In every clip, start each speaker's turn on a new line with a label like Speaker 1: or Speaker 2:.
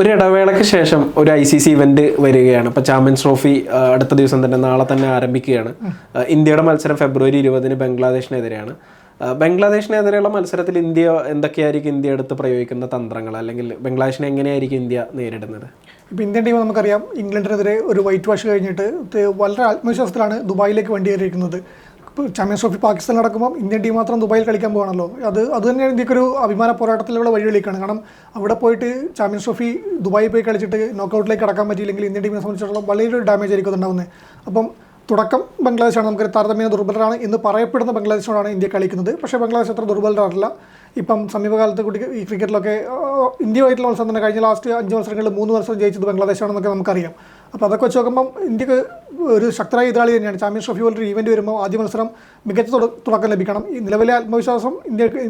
Speaker 1: ഒരു ഇടവേളയ്ക്ക് ശേഷം ഒരു ഐ സി സി ഇവന്റ് വരികയാണ്. ഇപ്പോൾ ചാമ്പ്യൻസ് ട്രോഫി അടുത്ത ദിവസം തന്നെ നാളെ തന്നെ ആരംഭിക്കുകയാണ്. ഇന്ത്യയുടെ മത്സരം ഫെബ്രുവരി ഇരുപതിന് ബംഗ്ലാദേശിനെതിരെയാണ്. ബംഗ്ലാദേശിനെതിരെയുള്ള മത്സരത്തിൽ ഇന്ത്യ എന്തൊക്കെയായിരിക്കും ഇന്ത്യ എടുത്ത് പ്രയോഗിക്കുന്ന തന്ത്രങ്ങൾ? അല്ലെങ്കിൽ ബംഗ്ലാദേശിനെ എങ്ങനെയായിരിക്കും ഇന്ത്യ നേരിടുന്നത്?
Speaker 2: ഇപ്പോൾ ഇന്ത്യൻ ടീം നമുക്കറിയാം ഇംഗ്ലണ്ടിനെതിരെ ഒരു വൈറ്റ് വാഷ് കഴിഞ്ഞിട്ട് വളരെ ആത്മവിശ്വാസത്തിലാണ് ദുബായിലേക്ക് വണ്ടി കയറിയിരിക്കുന്നത്. ചാമ്പ്യൻസ് ട്രോഫി പാകിസ്ഥാൻ നടക്കുമ്പോൾ ഇന്ത്യൻ ടീം മാത്രം ദുബായിൽ കളിക്കാൻ പോകണമല്ലോ അത് അത് തന്നെയാണ് ഇന്ത്യക്കൊരു അഭിമാന പോരാട്ടത്തിലുള്ള വഴിവെളിക്കാണ് കാരണം അവിടെ പോയിട്ട് ചാമ്പ്യൻസ് ട്രോഫി ദുബായിൽ പോയി കളിച്ചിട്ട് നോക്കൗട്ടിലേക്ക് കടക്കാൻ പറ്റിയില്ലെങ്കിൽ ഇന്ത്യൻ ടീമിനെ സംബന്ധിച്ചിടത്തോളം വലിയൊരു ഡാമേജ് ആയിരിക്കും ഉണ്ടാകുന്നത് അപ്പം തുടക്കം ബംഗ്ലാദേശാണ്. നമുക്ക് താരതമ്യേന ദുർബലരാണ് എന്ന് പറയപ്പെടുന്ന ബംഗ്ലാദേശോടാണ് ഇന്ത്യ കളിക്കുന്നത്. പക്ഷേ ബംഗ്ലാദേശ് അത്ര ദുർബലരല്ല ഇപ്പം സമീപകാലത്ത് കുട്ടി ഈ ക്രിക്കറ്റിലൊക്കെ ഇന്ത്യയുമായിട്ടുള്ള മത്സരം തന്നെ കഴിഞ്ഞ ലാസ്റ്റ് അഞ്ച് മത്സരങ്ങളിൽ മൂന്ന് മത്സരം ജയിച്ചത് ബംഗ്ലാദേശാണെന്നൊക്കെ നമുക്കറിയാം. അപ്പോൾ അതൊക്കെ വെച്ച് നോക്കുമ്പം ഇന്ത്യയ്ക്ക് ഒരു ശക്തരായ എതിരാളി തന്നെയാണ്. ചാമ്പ്യൻസ് ട്രോഫി പോലൊരു ഈവന്റ് വരുമ്പോൾ ആദ്യ മത്സരം മികച്ച തുടക്കം ലഭിക്കണം. ഈ നിലവിലെ ആത്മവിശ്വാസം ഇന്ത്യയ്ക്ക്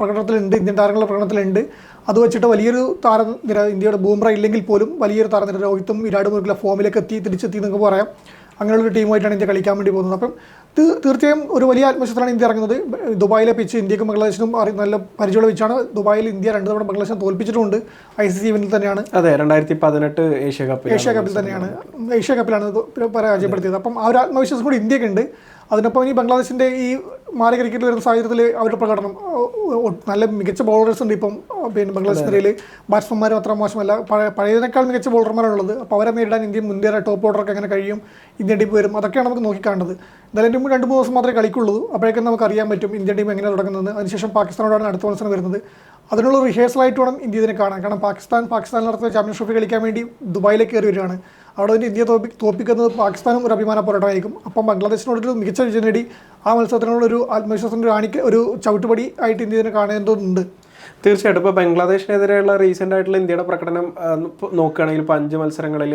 Speaker 2: പ്രകടനത്തിലുണ്ട്. ഇന്ത്യൻ താരങ്ങളുടെ പ്രകടനത്തിലുണ്ട്. അത് വെച്ചിട്ട് വലിയൊരു താരനിര ഇന്ത്യയുടെ ബൂംറ ഇല്ലെങ്കിൽ പോലും വലിയൊരു താരനിര രോഹിത്തും വിരാട് കോഹ്ലിയുടെ ഫോമിലേക്ക് എത്തി തിരിച്ചെത്തി എന്നൊക്കെ പറയാം. അങ്ങനെയുള്ളൊരു ടീമുമായിട്ടാണ് ഇന്ത്യ കളിക്കാൻ വേണ്ടി പോകുന്നത്. അപ്പം തീർച്ചയായും ഒരു വലിയ ആത്മവിശ്വാസത്തിലാണ് ഇന്ത്യ ഇറങ്ങുന്നത്. ദുബായിലെ പിച്ച് ഇന്ത്യക്കും ബംഗ്ലാദേശിനും അറി നല്ല പരിചയമുള്ള പിച്ചാണ് ദുബായിൽ ഇന്ത്യ രണ്ട് തവണ ബംഗ്ലാദേശിനെ തോൽപ്പിച്ചിട്ടുണ്ട്. ഐ സി സി ഇവന്റിൽ തന്നെയാണ്.
Speaker 1: അതെ രണ്ടായിരത്തി പതിനെട്ട് ഏഷ്യ കപ്പ്
Speaker 2: ഏഷ്യ കപ്പിൽ തന്നെയാണ്. ഏഷ്യ കപ്പിലാണ് പരാജയപ്പെടുത്തിയത്. അപ്പം ആ ഒരു ആത്മവിശ്വാസം കൂടി ഇന്ത്യക്കുണ്ട്. അതിനൊപ്പം ഇനി ബംഗ്ലാദേശിന്റെ ഈ മാറി ക്രിക്കറ്റിൽ വരുന്ന സാഹചര്യത്തിൽ അവരുടെ പ്രകടനം നല്ല മികച്ച ബൗളേഴ്സ് ഉണ്ട് ഇപ്പം പിന്നെ ബംഗ്ലാദേശ് നിരയിൽ ബാറ്റ്സ്മാൻമാരും അത്ര മോശമല്ല. പഴയ പഴയതിനേക്കാൾ മികച്ച ബൗളർമാരാണ് ഉള്ളത് അപ്പോൾ അവരെ നേരിടാൻ ഇന്ത്യ മുൻകയറ ടോപ്പ് ഓർഡറൊക്കെ എങ്ങനെ കഴിയും ഇന്ത്യൻ ടീം വരും അതൊക്കെയാണ് നമുക്ക് നോക്കിക്കാണ്ടത് എന്തായാലും ടീം രണ്ട് മൂന്ന് ദിവസം മാത്രമേ കളിക്കുള്ളൂ. അപ്പോഴേക്കും നമുക്ക് അറിയാൻ പറ്റും ഇന്ത്യൻ ടീം എങ്ങനെ തുടങ്ങുന്നത്. അതിനുശേഷം പാകിസ്ഥാനോടാണ് അടുത്ത മത്സരം വരുന്നത്. അതിനുള്ള റിഹേഴ്സലായിട്ട് വേണം ഇന്ത്യ ഇതിനെ കാണാൻ. കാരണം പാകിസ്ഥാൻ പാകിസ്ഥാനിൽ നടത്തുന്ന ചാമ്പ്യൻഷിപ്പ് കളിക്കാൻ വേണ്ടി ദുബായിലേക്ക് കയറി വരികയാണ്. അവിടെ നിന്ന് ഇന്ത്യ തോപ്പി തോപ്പിക്കുന്നത് പാകിസ്ഥാനും ഒരു അഭിമാന പോരാട്ടമായിരിക്കും. അപ്പം ബംഗ്ലാദേശിനോടൊരു മികച്ച വിജയം നേടി. ആ മത്സരത്തിനോടൊരു ആത്മവിശ്വാസത്തിന്റെ ഒരു ആണിക്ക് ഒരു ചവിട്ടുപടി ആയിട്ട് ഇന്ത്യ ഇതിനെ കാണേണ്ടതുണ്ട്
Speaker 1: തീർച്ചയായിട്ടും. ഇപ്പോൾ ബംഗ്ലാദേശിനെതിരെയുള്ള റീസെന്റ് ആയിട്ടുള്ള ഇന്ത്യയുടെ പ്രകടനം നോക്കുകയാണെങ്കിൽ ഇപ്പോൾ അഞ്ച് മത്സരങ്ങളിൽ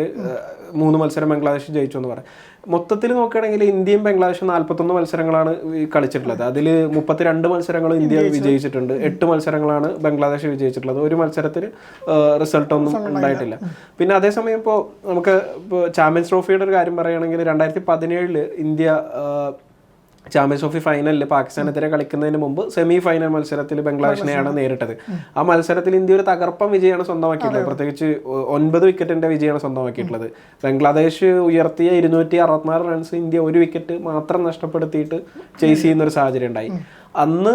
Speaker 1: മൂന്ന് മത്സരം ബംഗ്ലാദേശ് ജയിച്ചു എന്ന് പറയാം. മൊത്തത്തിൽ നോക്കുകയാണെങ്കിൽ ഇന്ത്യയും ബംഗ്ലാദേശും നാൽപ്പത്തൊന്ന് മത്സരങ്ങളാണ് കളിച്ചിട്ടുള്ളത്. അതിൽ മുപ്പത്തിരണ്ട് മത്സരങ്ങളും ഇന്ത്യ വിജയിച്ചിട്ടുണ്ട്. എട്ട് മത്സരങ്ങളാണ് ബംഗ്ലാദേശ് വിജയിച്ചിട്ടുള്ളത്. ഒരു മത്സരത്തിൽ റിസൾട്ട് ഒന്നും ഉണ്ടായിട്ടില്ല. പിന്നെ അതേസമയം ഇപ്പോൾ നമുക്ക് ഇപ്പോൾ ചാമ്പ്യൻസ് ട്രോഫിയുടെ ഒരു കാര്യം പറയുകയാണെങ്കിൽ രണ്ടായിരത്തി പതിനേഴിൽ ഇന്ത്യ ചാമ്പ്യൻസ് ട്രോഫി ഫൈനലിൽ പാകിസ്ഥാനെതിരെ കളിക്കുന്നതിന് മുമ്പ് സെമി ഫൈനൽ മത്സരത്തിൽ ബംഗ്ലാദേശിനെയാണ് നേരിട്ടത്. ആ മത്സരത്തിൽ ഇന്ത്യ ഒരു തകർപ്പൻ വിജയമാണ് സ്വന്തമാക്കിയിട്ടുള്ളത്. പ്രത്യേകിച്ച് ഒൻപത് വിക്കറ്റിന്റെ വിജയമാണ് സ്വന്തമാക്കിയിട്ടുള്ളത്. ബംഗ്ലാദേശ് ഉയർത്തിയ ഇരുന്നൂറ്റി അറുപത്തിനാല് റൺസ് ഇന്ത്യ ഒരു വിക്കറ്റ് മാത്രം നഷ്ടപ്പെടുത്തിയിട്ട് ചേസ് ചെയ്യുന്ന ഒരു സാഹചര്യം ഉണ്ടായി. അന്ന്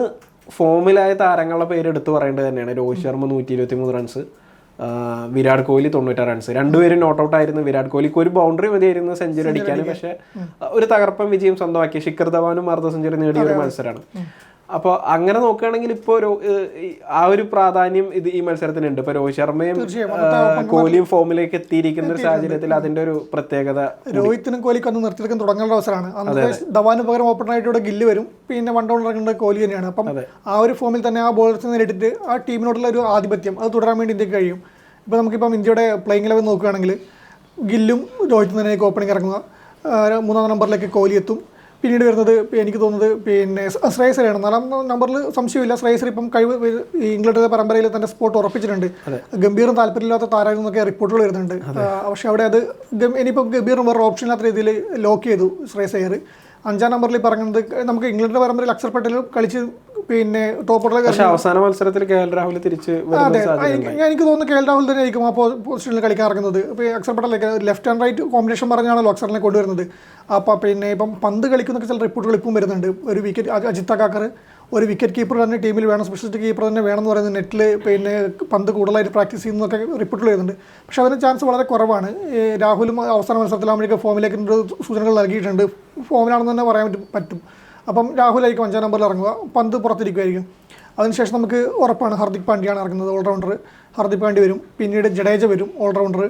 Speaker 1: ഫോമിലായ താരങ്ങളുടെ പേര് എടുത്തു പറയേണ്ടത് തന്നെയാണ്. രോഹിത് ശർമ്മ നൂറ്റി ഇരുപത്തി മൂന്ന് റൺസ് വിരാട് കോഹ്ലി തൊണ്ണൂറ്റാറ് റൺസ് രണ്ടുപേരും നോട്ട് ഔട്ട് ആയിരുന്നു. വിരാട് കോഹ്ലിക്ക് ഒരു ബൗണ്ടറി മതിയായിരുന്നു സെഞ്ചുറി അടിക്കാൻ. പക്ഷേ ഒരു തകർപ്പൻ വിജയം സ്വന്തമാക്കി. ശിഖർ ധവാനും അർദ്ധ സെഞ്ചുറി നേടിയ ഒരു മത്സരമാണ് അപ്പോൾ അങ്ങനെ നോക്കുകയാണെങ്കിൽ ഇപ്പോൾ ഒരു ആ ഒരു പ്രാധാന്യം ഇത് ഈ മത്സരത്തിനുണ്ട്. ഇപ്പോൾ രോഹിത് ശർമ്മയും കോഹ്ലിയും ഫോമിലേക്ക് എത്തിയിരിക്കുന്ന ഒരു സാഹചര്യത്തിൽ അതിന്റെ ഒരു പ്രത്യേകത
Speaker 2: രോഹിത്തിനും കോഹ്ലിക്കും ഒന്ന് നിർത്തിയെടുക്കാൻ തുടങ്ങേണ്ട അവസരമാണ്. ധവാന് പകരം ഓപ്പണറായിട്ട് ഇവിടെ ഗില്ല് വരും. പിന്നെ വൺ ഡൗൺ ഇറങ്ങേണ്ടത് കോഹ്ലി തന്നെയാണ്. അപ്പം ആ ഒരു ഫോമിൽ തന്നെ ആ ബോളേഴ്സിനെ നേരിട്ടിട്ട് ആ ടീമിനോടുള്ള ഒരു ആധിപത്യം അത് തുടരാൻ വേണ്ടി ഇന്ത്യയ്ക്ക് കഴിയും. ഇപ്പോൾ നമുക്കിപ്പം ഇന്ത്യയുടെ പ്ലേയിങ് ലെവൽ നോക്കുകയാണെങ്കിൽ ഗില്ലും രോഹിത് തന്നെയൊക്കെ ഓപ്പണിംഗ് ഇറങ്ങുക. മൂന്നാം നമ്പറിലേക്ക് കോഹ്ലി എത്തും. പിന്നീട് വരുന്നത് എനിക്ക് തോന്നുന്നത് പിന്നെ ശ്രേയസരയാണ് നാലാം നമ്പറിൽ സംശയമില്ല. ശ്രേയസർ ഇപ്പം കഴിവ് ഇംഗ്ലണ്ടിലെ പരമ്പരയിൽ തന്റെ സ്പോട്ട് ഉറപ്പിച്ചിട്ടുണ്ട്. ഗംഭീറും താല്പര്യമില്ലാത്ത താരങ്ങൾ എന്നൊക്കെ റിപ്പോർട്ടുകൾ വരുന്നുണ്ട്. പക്ഷേ അവിടെ അത് ഇനിയിപ്പോൾ ഇനിയിപ്പം ഗംഭീറും വേറെ ഓപ്ഷൻ ഇല്ലാത്ത രീതിയിൽ ലോക്ക് ചെയ്തു ശ്രേയസ് അയ്യർ. അഞ്ചാം നമ്പറിൽ പറഞ്ഞത് നമുക്ക് ഇംഗ്ലണ്ടിന്റെ പരമ്പരയിൽ അക്ഷർ പട്ടേൽ കളിച്ച് പിന്നെ ടോപ്പ് ഓർഡറിൽ
Speaker 1: അവസാന മത്സരത്തിൽ കെ എൽ രാഹുൽ തിരിച്ച്
Speaker 2: അതെ. എനിക്ക് തോന്നുന്നു കെ എൽ രാഹുൽ തന്നെ ആയിരിക്കും ആ പൊസിഷനിൽ കളിക്കാൻ ഇറങ്ങുന്നത്. ഇപ്പോൾ അക്ഷർ പട്ടേലൊക്കെ ലെഫ്റ്റ് ആൻഡ് റൈറ്റ് കോമ്പിനേഷൻ പറഞ്ഞാണല്ലോ അക്ഷറിനെ കൊണ്ടുവരുന്നത്. അപ്പോൾ പിന്നെ ഇപ്പം പന്ത് കളിക്കുന്നൊക്കെ ചില റിപ്പോർട്ടുകൾ ഇപ്പം വരുന്നുണ്ട്. ഒരു വിക്കറ്റ് അജിത്ത അക്കാക്കർ ഒരു വിക്കറ്റ് കീപ്പർ തന്നെ ടീമിൽ വേണം സ്പെഷ്യലിസ്റ്റ് കീപ്പർ തന്നെ വേണം എന്ന് പറയുന്നത് നെറ്റിൽ പിന്നെ പന്ത് കൂടുതലായിട്ട് പ്രാക്ടീസ് ചെയ്യുന്നതൊക്കെ റിപ്പോർട്ടുകൾ ചെയ്യുന്നുണ്ട് പക്ഷേ അതിന് ചാൻസ് വളരെ കുറവാണ്. രാഹുലും അവസാന മത്സരത്തിലാകുമ്പോഴേക്കും ഫോമിലേക്ക് ഒരു സൂചനകൾ നൽകിയിട്ടുണ്ട്. ഫോമിലാണെന്ന് തന്നെ പറയാൻ പറ്റും പറ്റും. അപ്പം രാഹുലായിരിക്കും അഞ്ചാം നമ്പറിൽ ഇറങ്ങുക. പന്ത് പുറത്തിരിക്കുമായിരിക്കും അതിനുശേഷം നമുക്ക് ഉറപ്പാണ് ഹർദിക് പാണ്ഡ്യയാണ് ഇറങ്ങുന്നത്. ഓൾറൗണ്ടർ ഹർദിക് പാണ്ഡ്യ വരും. പിന്നീട് ജഡേജ വരും. ഓൾറൗണ്ടർ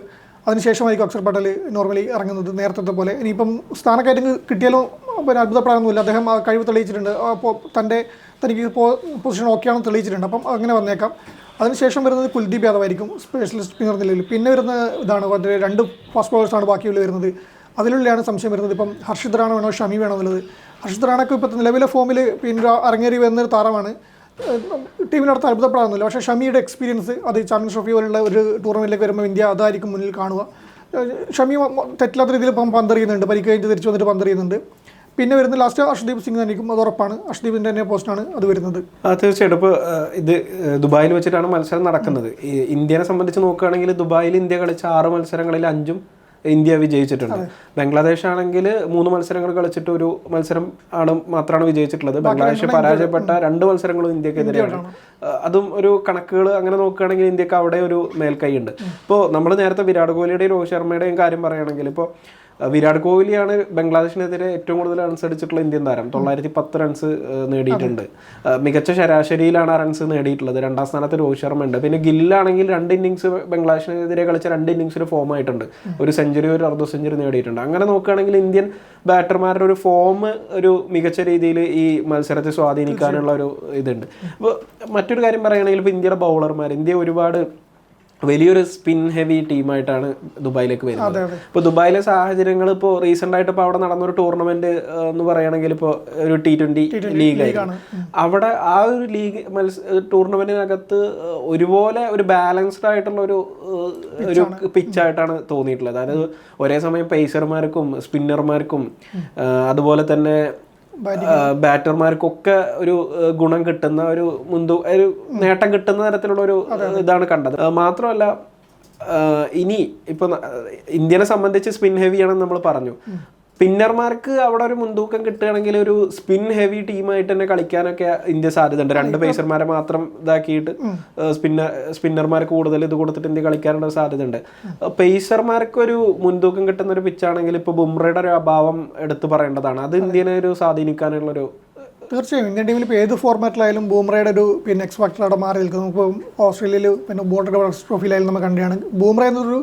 Speaker 2: അതിനുശേഷമായിരിക്കും അക്ഷർ പട്ടേൽ നോർമലി ഇറങ്ങുന്നത് നേരത്തെ പോലെ. ഇനിയിപ്പം സ്ഥാനക്കയറ്റം കിട്ടിയാലും? പിന്നെ അത്ഭുതപ്പെടാനൊന്നുമില്ല അദ്ദേഹം ആ കഴിവ് തെളിയിച്ചിട്ടുണ്ട്. അപ്പോൾ തന്റെ തനിക്ക് പൊസിഷൻ ഓക്കെയാണെന്ന് തെളിയിച്ചിട്ടുണ്ട്. അപ്പം അങ്ങനെ വന്നേക്കാം. അതിനുശേഷം വരുന്നത് കുൽദീപ് യാദവ് ആയിരിക്കും സ്പെഷ്യലിസ്റ്റ് സ്പിന്നർ നിലയിൽ. പിന്നെ വരുന്ന ഇതാണ്. മറ്റേ രണ്ട് ഫാസ്റ്റ് ബോളേഴ്സാണ് ബാക്കിയുള്ള വരുന്നത്. അതിലുള്ളിലാണ് സംശയം വരുന്നത്. ഇപ്പം ഹർഷിത് റാണ വേണോ? ഷമി വേണോ എന്നുള്ളത്. ഹർഷിത് റാണക്ക് ഇപ്പം നിലവിലെ ഫോമിൽ പിന്നെ അരങ്ങേറി വരുന്നൊരു താരമാണ്. ടീമിനടുത്ത് അത്ഭുതപ്പെടാറുന്നില്ല പക്ഷേ ഷമിയുടെ എക്സ്പീരിയൻസ് അത് ചാമ്പ്യൻസ് ട്രോഫി പോലുള്ള ഒരു ടൂർണമെന്റിലേക്ക് വരുമ്പോൾ ഇന്ത്യ അതായിരിക്കും മുന്നിൽ കാണുക. ഷമി തെറ്റില്ലാത്ത രീതിയിൽ ഇപ്പം പന്തെറിയുന്നുണ്ട്. പരിക്ക് കഴിഞ്ഞ് തിരിച്ചു വന്നിട്ട് പന്തെറിയുന്നുണ്ട്. പിന്നെ വരുന്ന ലാസ്റ്റ് അർഷദീപ് സിംഗ് തന്നെയും അത് ഉറപ്പാണ്. അർഷദീപിന്റെ തന്നെ പോസ്റ്റാണ് അത് വരുന്നത്.
Speaker 1: തീർച്ചയായിട്ടും. ഇപ്പോൾ ഇത് ദുബായിൽ വെച്ചിട്ടാണ് മത്സരം നടക്കുന്നത്. ഇന്ത്യനെ സംബന്ധിച്ച് നോക്കുകയാണെങ്കിൽ ദുബായിൽ ഇന്ത്യ കളിച്ച ആറ് മത്സരങ്ങളിൽ അഞ്ചും ഇന്ത്യ വിജയിച്ചിട്ടുണ്ട്. ബംഗ്ലാദേശ് ആണെങ്കിൽ മൂന്ന് മത്സരങ്ങൾ കളിച്ചിട്ട് ഒരു മത്സരം ആണ് മാത്രമാണ് വിജയിച്ചിട്ടുള്ളത്. ബംഗ്ലാദേശ് പരാജയപ്പെട്ട രണ്ട് മത്സരങ്ങളും ഇന്ത്യക്കെതിരെയാണ്. അതും ഒരു കണക്കുകൾ അങ്ങനെ നോക്കുകയാണെങ്കിൽ ഇന്ത്യയ്ക്ക് അവിടെ ഒരു മേൽക്കൈ ഉണ്ട് ഇപ്പോൾ നമ്മൾ നേരത്തെ വിരാട് കോഹ്ലിയുടെയും രോഹിത് ശർമ്മയുടെയും കാര്യം പറയുകയാണെങ്കിൽ ഇപ്പോൾ വിരാട് കോഹ്ലിയാണ് ബംഗ്ലാദേശിനെതിരെ ഏറ്റവും കൂടുതൽ റൺസ് അടിച്ചിട്ടുള്ള ഇന്ത്യൻ താരം. തൊള്ളായിരത്തി പത്ത് റൺസ് നേടിയിട്ടുണ്ട്. മികച്ച ശരാശരിയിലാണ് ആ റൺസ് നേടിയിട്ടുള്ളത്. രണ്ടാം സ്ഥാനത്ത് രോഹിത് ശർമ്മ ഉണ്ട്. പിന്നെ ഗില്ലാണെങ്കിൽ രണ്ട് ഇന്നിങ്സ് ബംഗ്ലാദേശിനെതിരെ കളിച്ച രണ്ട് ഇന്നിങ്സിൽ ഫോം ആയിട്ടുണ്ട്. ഒരു സെഞ്ചുറി ഒരു അർദ്ധ സെഞ്ചുറി നേടിയിട്ടുണ്ട്. അങ്ങനെ നോക്കുകയാണെങ്കിൽ ഇന്ത്യൻ ബാറ്റർമാരുടെ ഒരു ഫോം ഒരു മികച്ച രീതിയിൽ ഈ മത്സരത്തെ സ്വാധീനിക്കാനുള്ള ഒരു ഇതുണ്ട്. അപ്പോൾ മറ്റൊരു കാര്യം പറയുകയാണെങ്കിൽ ഇപ്പോൾ ഇന്ത്യയുടെ ബൗളർമാർ ഇന്ത്യ ഒരുപാട് വലിയൊരു സ്പിൻ ഹെവി ടീമായിട്ടാണ് ദുബായിലേക്ക് വരുന്നത്.
Speaker 2: ഇപ്പൊ
Speaker 1: ഇപ്പോൾ ദുബായിലെ സാഹചര്യങ്ങൾ ഇപ്പോൾ റീസെന്റ് ആയിട്ട് ഇപ്പോൾ അവിടെ നടന്നൊരു ടൂർണമെന്റ് എന്ന് പറയുകയാണെങ്കിൽ ഇപ്പോൾ ഒരു ടി ട്വന്റി ലീഗായിരുന്നു അവിടെ ആ ഒരു ലീഗ് മത്സ ടൂർണമെന്റിനകത്ത് ഒരുപോലെ ഒരു ബാലൻസ്ഡ് ആയിട്ടുള്ള ഒരു ഒരു പിച്ചായിട്ടാണ് തോന്നിയിട്ടുള്ളത്. അതായത് ഒരേ സമയം പേസർമാർക്കും സ്പിന്നർമാർക്കും അതുപോലെ തന്നെ ബാറ്റർമാർക്കൊക്കെ ഒരു ഗുണം കിട്ടുന്ന ഒരു മുൻതു ഒരു നേട്ടം കിട്ടുന്ന തരത്തിലുള്ള ഒരു ഇതാണ് കണ്ടത്. മാത്രമല്ല ഇനി ഇപ്പൊ ഇന്ത്യനെ സംബന്ധിച്ച് സ്പിൻ ഹെവിയാണെന്ന് നമ്മൾ പറഞ്ഞു. സ്പിന്നർമാർക്ക് അവിടെ ഒരു മുൻതൂക്കം കിട്ടുകയാണെങ്കിൽ ഒരു സ്പിൻ ഹെവി ടീമായിട്ട് തന്നെ കളിക്കാനൊക്കെ ഇന്ത്യ സാധ്യതയുണ്ട്. രണ്ട് പേസർമാരെ മാത്രം ഇതാക്കിയിട്ട് സ്പിന്നർ സ്പിന്നർമാർക്ക് കൂടുതൽ ഇത് കൊടുത്തിട്ട് ഇന്ത്യ കളിക്കാനുള്ള സാധ്യതയുണ്ട്. പേസർമാർക്ക് ഒരു മുൻതൂക്കം കിട്ടുന്ന ഒരു പിച്ചാണെങ്കിൽ ഇപ്പോൾ ബുംറയുടെ ഒരു അഭാവം എടുത്തു പറയേണ്ടതാണ്. അത് ഇന്ത്യനെ ഒരു സ്വാധീനിക്കാനുള്ള ഒരു
Speaker 2: തീർച്ചയായും. ഇന്ത്യൻ ടീമിൽ ഇപ്പോൾ ഏത് ഫോർമാറ്റിലായാലും ബൂംറയുടെ ഒരു പിന്നെ എക്സ് അവിടെ മാറി നിൽക്കുന്നു. ഇപ്പോൾ ഓസ്ട്രേലിയയിൽ പിന്നെ ബോർഡർ ട്രോഫിയിലായാലും നമ്മൾ കണ്ടാണ് ബൂംറ എന്നൊരു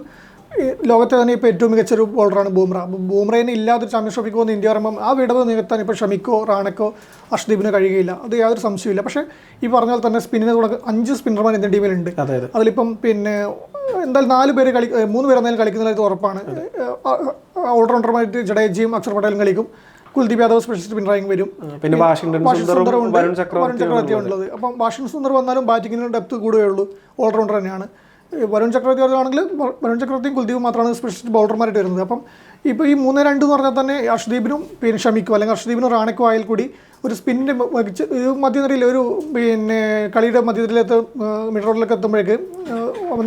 Speaker 2: ലോകത്തെ തന്നെ ഇപ്പോൾ ഏറ്റവും മികച്ചൊരു ബോളറാണ് ബൂംറ. ബൂമ്രേനെ ബൂംറേനെ ഇല്ലാതെ ചാമ്പ്യൻസ് ട്രോഫിക്ക് പോകുന്ന ഇന്ത്യ പറയുമ്പോൾ ആ വിടവ് നികത്താൻ ഇപ്പോൾ ഷമിക്കോ റാണക്കോ അഷ്ദീപിനോ കഴിയുകയില്ല. അത് യാതൊരു സംശയമില്ല പക്ഷേ ഈ പറഞ്ഞാൽ തന്നെ സ്പിന്നിനെ തുടങ്ങി അഞ്ച് സ്പിന്നർമാർ ഇന്ത്യൻ ടീമിലുണ്ട്.
Speaker 1: അതെ അതെ.
Speaker 2: അതിലിപ്പം പിന്നെ എന്തായാലും നാല് പേര് കളി മൂന്ന് പേര് എന്തായാലും കളിക്കുന്നതായിട്ട് ഉറപ്പാണ്. ഓൾറൗണ്ടർമായിട്ട് ജഡേജയും അക്ഷർ പട്ടേലും കളിക്കും. കുൽദീപ് യാദവ് സ്പെഷ്യൽ സ്പിന്നറായും വരും.
Speaker 1: പിന്നെ വാഷിംഗ്ടൺ
Speaker 2: സുന്ദർ
Speaker 1: സുന്ദറും
Speaker 2: സുന്ദറുണ്ട്
Speaker 1: വരുൺ
Speaker 2: വരുൺ
Speaker 1: ചക്രവർത്തി
Speaker 2: ചക്രവർത്തി ഉള്ളത്. അപ്പം വാഷിംഗ് സുന്ദർ വന്നാലും ബാറ്റിങ്ങിന് ഡെപ്ത് കൂടുകയുള്ളൂ. ഓൾറൗണ്ടർ തന്നെയാണ്. വരുൺ ചക്രവർത്തി ആണെങ്കിൽ വരുൺ ചക്രവർത്തിയും കുൽദീപും മാത്രമാണ് സ്പെഷ്യലിസ്റ്റ് ബൗളർമാരായിട്ട് വരുന്നത്. അപ്പം ഇപ്പോൾ ഈ മൂന്ന് രണ്ട് എന്ന് പറഞ്ഞാൽ തന്നെ അർഷദീപിനും പിന്നെ ഷമിക്കും അല്ലെങ്കിൽ അർഷദീപിനും റാണയ്ക്കും ആയാൽ കൂടി ഒരു സ്പിന്നിന്റെ മികച്ച ഒരു മധ്യനിരയിൽ ഒരു പിന്നെ കളിയുടെ മധ്യനിരയിലെത്ത് മിഡ് റോഡിലൊക്കെ എത്തുമ്പോഴേക്ക്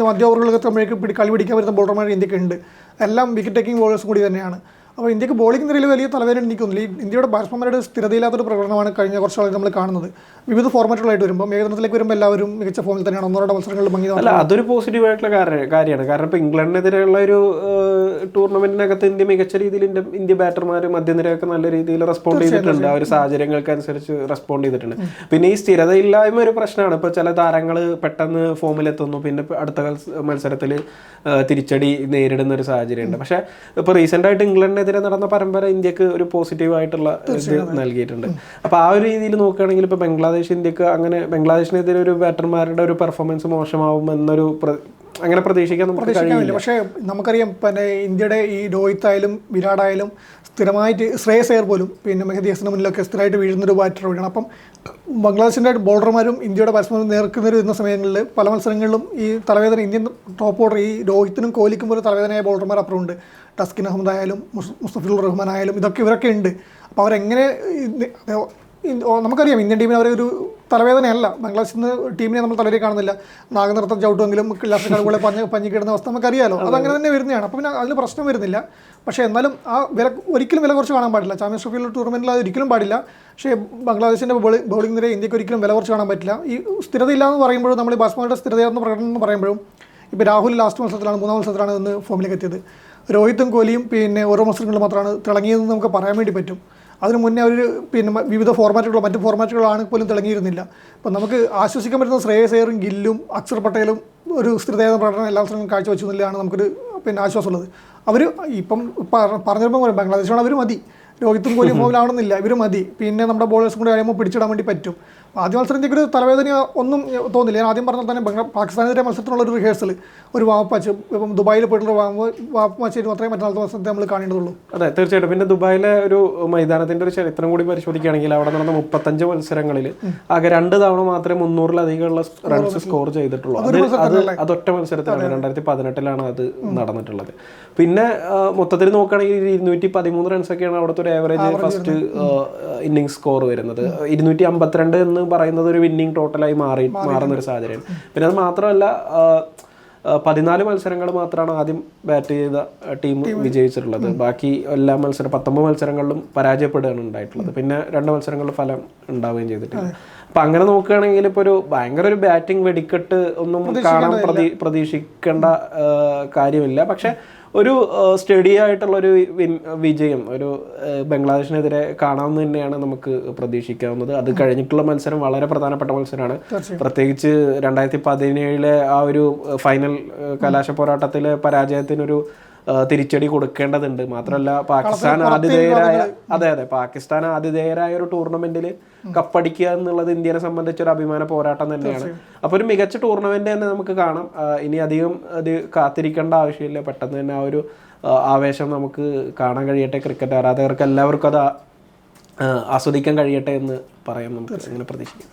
Speaker 2: മധ്യ ഓവറുകളിലൊക്കെ എത്തുമ്പോഴേക്ക് കളി പിടിക്കാൻ വരുന്ന ബോളർമാർ ഇന്ത്യയ്ക്ക് ഉണ്ട്. എല്ലാം വിക്കറ്റ് ടേക്കിംഗ് ബോളേഴ്സും കൂടി തന്നെയാണ്. അപ്പോൾ ഇന്ത്യയ്ക്ക് ബോളിംഗ് നിരയിൽ വലിയ തലവേദന എനിക്ക് തോന്നുന്നില്ല. ഈ ഇന്ത്യയുടെ ബാറ്റ്സ്മാൻമാരുടെ സ്ഥിരതയില്ലാത്തൊരു പ്രകടനമാണ് കഴിഞ്ഞ കുറച്ച് നാളായി നമ്മൾ കാണുന്നത്. വിവിധ ഫോർമാറ്റുകളായിട്ട് വരുമ്പോൾ ഏകദിനത്തിലേക്ക് വരുമ്പോൾ എല്ലാവരും മികച്ച ഫോമിൽ തന്നെയാണ് ഒന്നോ രണ്ടോ മത്സരങ്ങളിൽ ഭംഗി
Speaker 1: അല്ല അതൊരു പോസിറ്റീവ് ആയിട്ടുള്ള കാര്യ- കാര്യമാണ്. കാരണം ഇപ്പോൾ ഇംഗ്ലണ്ടിനെതിരെയുള്ള ഒരു ടൂർണമെന്റിനകത്ത് ഇന്ത്യ മികച്ച രീതിയിൽ ഇന്ത്യ ബാറ്റർമാർ മധ്യനിരയൊക്കെ നല്ല രീതിയിൽ റെസ്പോണ്ട് ചെയ്തിട്ടുണ്ട്. ആ ഒരു സാഹചര്യങ്ങൾക്ക് അനുസരിച്ച് റെസ്പോണ്ട് ചെയ്തിട്ടുണ്ട്. പിന്നെ ഈ സ്ഥിരതയില്ലായ്മ ഒരു പ്രശ്നമാണ്. ഇപ്പോൾ ചില താരങ്ങൾ പെട്ടെന്ന് ഫോമിലെത്തുന്നു പിന്നെ അടുത്ത മത്സരത്തിൽ തിരിച്ചടി നേരിടുന്ന ഒരു സാഹചര്യമുണ്ട്. പക്ഷേ ഇപ്പോൾ റീസെന്റ് ആയിട്ട് ഇംഗ്ലണ്ടിനെതിരെ നടന്ന പരമ്പര ഇന്ത്യയ്ക്ക് ഒരു പോസിറ്റീവ് ആയിട്ടുള്ള ഇത് നൽകിയിട്ടുണ്ട്. അപ്പൊ ആ ഒരു രീതിയിൽ നോക്കുകയാണെങ്കിൽ ഇപ്പൊ ബംഗ്ലാദേശ് ഇന്ത്യയ്ക്ക് അങ്ങനെ ബംഗ്ലാദേശിനെതിരെ ഒരു ബാറ്റർമാരുടെ ഒരു പെർഫോമൻസ് മോശമാവും എന്നൊരു അങ്ങനെ പ്രതീക്ഷിക്കാൻ നമുക്ക് കഴിയില്ല.
Speaker 2: പക്ഷേ നമുക്കറിയാം പിന്നെ ഇന്ത്യയുടെ ഈ രോഹിത് ആയാലും വിരാട് ആയാലും സ്ഥിരമായിട്ട് ശ്രേയസ് എയർ പോലും പിന്നെ മെഹദി ഹസന് മുന്നിലൊക്കെ സ്ഥിരമായിട്ട് വീഴുന്ന ഒരു ബാറ്റർ വീഴണം അപ്പം ബംഗ്ലാദേശിന്റെ ബോളർമാരും ഇന്ത്യയുടെ ബാറ്റ്സ്മാനും നേർക്കുന്നൊരു വരുന്ന സമയങ്ങളിൽ പല മത്സരങ്ങളിലും ഈ തലവേദന ഇന്ത്യൻ ടോപ്പ് ഓർഡർ ഈ രോഹിത്തിനും കോഹ്ലിക്കും പോലും തലവേദനയായ ബോളർമാർ അപ്പുറമുണ്ട്. ടസ്കിൻ അഹമ്മദ് ആയാലും മുസ്- റഹ്മാൻ ആയാലും ഇതൊക്കെ ഇവരൊക്കെ ഉണ്ട്. അപ്പോൾ അവരെങ്ങനെ നമുക്കറിയാം ഇന്ത്യൻ ടീമിന് അവരൊരു തലവേദനയല്ല. ബംഗ്ലാദേശിൽ നിന്ന് ടീമിനെ നമ്മൾ തലവരെ കാണുന്നില്ല. നാഗനൃത്തം ചവിട്ടുമെങ്കിലും ലാസ്റ്റ് കളികളെ പഞ്ഞ് പഞ്ഞിക്കിടുന്ന അവസ്ഥ നമുക്കറിയാലോ. അതങ്ങനെ തന്നെ വരുന്നതാണ്. അപ്പോൾ പിന്നെ അതിന് പ്രശ്നം വരുന്നില്ല. പക്ഷേ എന്നാലും ആ വില ഒരിക്കലും വില കുറച്ച് കാണാൻ പാടില്ല. ചാമ്പ്യൻസ് ട്രോഫിയിൽ ടൂർണമെന്റിൽ അത് ഒരിക്കലും പാടില്ല. പക്ഷേ ബംഗ്ലാദേശിന്റെ ബോളിംഗ് നിര ഇന്ത്യയ്ക്ക് ഒരിക്കലും വില കുറച്ച് കാണാൻ പറ്റില്ല. ഈ സ്ഥിരതയില്ല എന്ന് പറയുമ്പോഴും നമ്മൾ ഈ ബാസ്മാരുടെ സ്ഥിരതയെന്ന് പ്രകടനം എന്ന് പറയുമ്പോഴും ഇപ്പോൾ രാഹുൽ ലാസ്റ്റ് മത്സരത്തിലാണ് മൂന്നാം മത്സരത്തിലാണ് ഇന്ന് ഫോമിലേക്ക് എത്തിയത്. രോഹിത്തും കോഹ്ലിയും പിന്നെ ഓരോ മത്സരങ്ങൾ മാത്രമാണ് തിളങ്ങിയതെന്ന് നമുക്ക് പറയാൻ വേണ്ടി പറ്റും. അതിന് മുന്നേ അവർ പിന്നെ വിവിധ ഫോർമാറ്റുകളോ മറ്റ് ഫോർമാറ്റുകളാണ് പോലും തിളങ്ങിയിരുന്നില്ല. അപ്പം നമുക്ക് ആശ്വസിക്കാൻ പറ്റുന്ന ശ്രേയസ് അയ്യറും ഗില്ലും അക്സർ പട്ടേലും ഒരു സ്ഥിരതയായ പ്രകടനം എല്ലാ മത്സരങ്ങളും കാഴ്ചവെച്ചു എന്നുള്ളതാണ് നമുക്കൊരു പിന്നെ ആശ്വാസമുള്ളത്. അവർ ഇപ്പം പറ- പറഞ്ഞപ്പോൾ ബംഗ്ലാദേശാണ് അവർ മതി. രോഹിത്തും കോഹ്ലി ഫോമിലാവണമെന്നില്ല ഇവർ മതി. പിന്നെ നമ്മുടെ ബോളേഴ്സും കൂടി കഴിയുമ്പോൾ പിടിച്ചിടാൻ വേണ്ടി പറ്റും. ആദ്യ മത്സരം ഇന്ത്യയ്ക്ക് ഒരു തലവേദന ഒന്നും തോന്നില്ല. ഞാൻ ആദ്യം പറഞ്ഞാൽ തന്നെ ബംഗ്ലാ പാകിസ്ഥാനെതിരെ മത്സരത്തിനുള്ള ഒരു റിഹേഴ്സൽ ഒരു വാപ്പച്ച് ഇപ്പം ദുബായിൽ പോയിട്ടുള്ള വാപ്പ് വാപ്പച്ച് മാത്രമേ മറ്റന്നാളത്തെ മത്സരത്തെ നമ്മൾ കാണേണ്ടതുള്ളൂ.
Speaker 1: അതെ തീർച്ചയായിട്ടും. പിന്നെ ദുബായിലെ ഒരു മൈതാനത്തിന്റെ ഒരു ചരിത്രം കൂടി പരിശോധിക്കുകയാണെങ്കിൽ അവിടെ നടന്ന മുപ്പത്തഞ്ച് മത്സരങ്ങളിൽ ആകെ രണ്ട് തവണ മാത്രമേ മുന്നൂറിലധികമുള്ള റൺസ് സ്കോർ ചെയ്തിട്ടുള്ളൂ. അത് അത് അതൊറ്റ മത്സരത്തിലാണ്. രണ്ടായിരത്തി പതിനെട്ടിലാണ് അത് നടന്നിട്ടുള്ളത്. പിന്നെ മൊത്തത്തിൽ നോക്കുകയാണെങ്കിൽ ഇരുന്നൂറ്റി പതിമൂന്ന് റൺസ് ഒക്കെയാണ് അവിടുത്തെ ഒരു ആവറേജ് ഫസ്റ്റ് ഇന്നിംഗ് സ്കോർ വരുന്നത്. ഇരുന്നൂറ്റി അമ്പത്തിരണ്ട് എന്ന് പറയുന്നത് ഒരു വിന്നിംഗ് ടോട്ടലായി മാറി മാറുന്ന ഒരു സാഹചര്യം പിന്നെ അത് മാത്രമല്ല പതിനാല് മത്സരങ്ങൾ മാത്രമാണ് ആദ്യം ബാറ്റ് ചെയ്ത ടീം വിജയിച്ചിട്ടുള്ളത്. ബാക്കി എല്ലാ മത്സരം പത്തൊമ്പത് മത്സരങ്ങളിലും പരാജയപ്പെടുകയാണ് ഉണ്ടായിട്ടുള്ളത്. പിന്നെ രണ്ട് മത്സരങ്ങളിൽ ഫലം ഉണ്ടാവുകയും ചെയ്തിട്ടില്ല. അപ്പൊ അങ്ങനെ നോക്കുകയാണെങ്കിൽ ഇപ്പൊ ഒരു ഭയങ്കര ഒരു ബാറ്റിംഗ് വെടിക്കെട്ട് ഒന്നും കാണാൻ പ്രതീ- പ്രതീക്ഷിക്കേണ്ട കാര്യമില്ല. പക്ഷെ ഒരു സ്റ്റഡി ആയിട്ടുള്ള ഒരു വിജയം ഒരു ബംഗ്ലാദേശിനെതിരെ കാണാമെന്ന് തന്നെയാണ് നമുക്ക് പ്രതീക്ഷിക്കാവുന്നത്. അത് കഴിഞ്ഞിട്ടുള്ള മത്സരം വളരെ പ്രധാനപ്പെട്ട മത്സരമാണ്. പ്രത്യേകിച്ച് രണ്ടായിരത്തി പതിനേഴിലെ ആ ഒരു ഫൈനൽ കലാശ പോരാട്ടത്തിലെ പരാജയത്തിനൊരു തിരിച്ചടി കൊടുക്കേണ്ടതുണ്ട്. മാത്രമല്ല പാകിസ്ഥാൻ ആതിഥേയരായ അതെ അതെ. പാകിസ്ഥാൻ ആതിഥേയരായ ഒരു ടൂർണമെന്റിൽ കപ്പടിക്കുക എന്നുള്ളത് ഇന്ത്യനെ സംബന്ധിച്ച് ഒരു അഭിമാന പോരാട്ടം തന്നെയാണ്. അപ്പൊ ഒരു മികച്ച ടൂർണമെന്റ് തന്നെ നമുക്ക് കാണാം. ഇനി അധികം അത് കാത്തിരിക്കേണ്ട ആവശ്യമില്ല. പെട്ടെന്ന് തന്നെ ആ ഒരു ആവേശം നമുക്ക് കാണാൻ കഴിയട്ടെ ക്രിക്കറ്റ് ആരാധകർക്ക് എല്ലാവർക്കും അത് ആസ്വദിക്കാൻ കഴിയട്ടെ എന്ന് പറയാം നമുക്ക് അങ്ങനെ പ്രതീക്ഷിക്കാം